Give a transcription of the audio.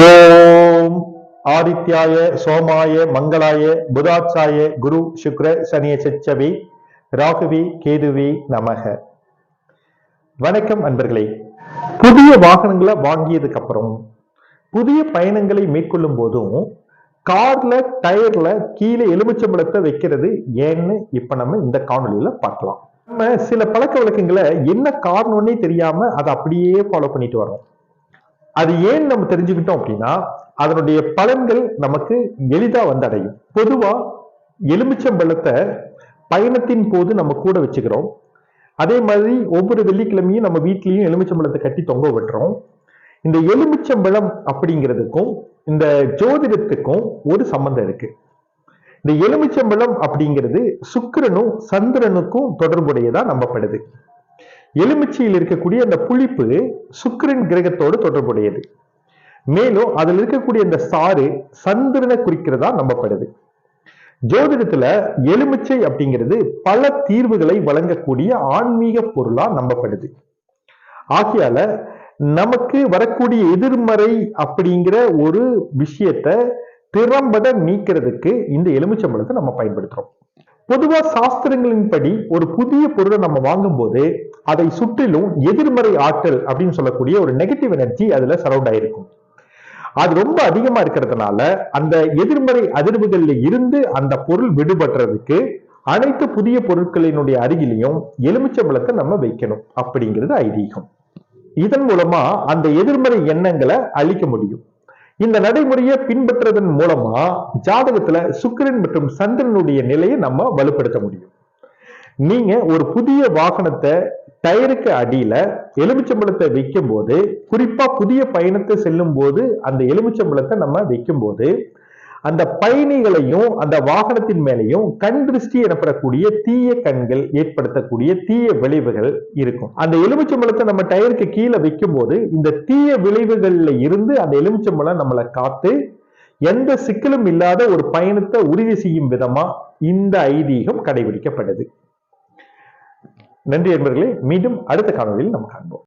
ஓம். ஆதித்யாய சோமாய மங்களாய புதாட்சாய குரு சுக்ர சனிய சச்சவி ராகுவி கேதுவி நமக. வணக்கம் அன்பர்களே புதிய வாகனங்களை வாங்கியதுக்கு அப்புறம் புதிய பயணங்களை மேற்கொள்ளும் போதும் கார்ல டயர்ல கீழே எலுமிச்சம்பழத்தை வைக்கிறது ஏன்னு இப்ப நம்ம இந்த காணொலியில பார்க்கலாம். நம்ம சில பழக்க வழக்கங்களை என்ன காரணம்னே தெரியாம அதை அப்படியே ஃபாலோ பண்ணிட்டு வரோம் அது ஏன் நம்ம தெரிஞ்சுக்கிட்டோம் அப்படின்னா அதனுடைய பலன்கள் நமக்கு எளிதா வந்தடையும். பொதுவா எலுமிச்சம்பழத்தை பயணத்தின் போது நம்ம கூட வச்சுக்கிறோம். அதே மாதிரி ஒவ்வொரு வெள்ளிக்கிழமையும் நம்ம வீட்லயும் எலுமிச்சம்பழத்தை கட்டி தொங்க விட்டுறோம். இந்த எலுமிச்சம்பழம் அப்படிங்கிறதுக்கும் இந்த ஜோதிடத்துக்கும் ஒரு சம்பந்தம் இருக்கு. இந்த எலுமிச்சம்பழம் அப்படிங்கிறது சுக்கிரனும் சந்திரனுக்கும் தொடர்புடையதா நம்பப்படுது. எலுமிச்சையில் இருக்கக்கூடிய அந்த புளிப்பு சுக்கிரன் கிரகத்தோடு தொடர்புடையது. மேலும் அதில் இருக்கக்கூடிய அந்த சாறு சந்திரனை குறிக்கிறதா நம்பப்படுது. ஜோதிடத்துல எலுமிச்சை அப்படிங்கிறது பல தீர்வுகளை வழங்கக்கூடிய ஆன்மீக பொருளா நம்பப்படுது. ஆகையால நமக்கு வரக்கூடிய எதிர்மறை அப்படிங்கிற ஒரு விஷயத்த திறம்பட நீக்கிறதுக்கு இந்த எலுமிச்சம்பழத்தை நம்ம பயன்படுத்துறோம். பொதுவா சாஸ்திரங்களின்படி ஒரு புதிய பொருளை நம்ம வாங்கும்போது அதை சுற்றிலும் எதிர்மறை ஆற்றல் அப்படின்னு சொல்லக்கூடிய ஒரு நெகட்டிவ் எனர்ஜி அதுல சரௌண்ட் ஆயிருக்கும். அது ரொம்ப அதிகமா இருக்கிறதுனால அந்த எதிர்மறை அதிர்வுகள்ல இருந்து அந்த பொருள் விடுபடுறதுக்கு அனைத்து புதிய பொருட்களினுடைய அருகிலையும் எலுமிச்சம்பழத்தை நம்ம வைக்கணும் அப்படிங்கிறது ஐதீகம். இதன் மூலமா அந்த எதிர்மறை எண்ணங்களை அழிக்க முடியும். இந்த நடைமுறையை பின்பற்றுவதன் மூலமா ஜாதகத்துல சுக்கிரன் மற்றும் சந்திரனுடைய நிலையை நம்ம வலுப்படுத்த முடியும். நீங்க ஒரு புதிய வாகனத்தை டயருக்கு அடியில எலுமிச்சம்பழத்தை வைக்கும் போது குறிப்பா புதிய பயணத்தை செல்லும் போது அந்த எலுமிச்சம்பழத்தை நம்ம வைக்கும் போது அந்த பயணிகளையும் அந்த வாகனத்தின் மேலையும் கண் திருஷ்டி எனப்படக்கூடிய தீய கண்கள் ஏற்படுத்தக்கூடிய தீய விளைவுகள் இருக்கும். அந்த எலுமிச்சம்பழத்தை நம்ம டயருக்கு கீழே வைக்கும் போது இந்த தீய விளைவுகள்ல இருந்து அந்த எலுமிச்சம்பழம் நம்மளை காத்து எந்த சிக்கலும் இல்லாத ஒரு பயணத்தை உறுதி செய்யும் விதமா இந்த ஐதீகம் கடைபிடிக்கப்படுது. நன்றி என்பர்களே மீண்டும் அடுத்த காணொலியில் நம்ம காண்போம்.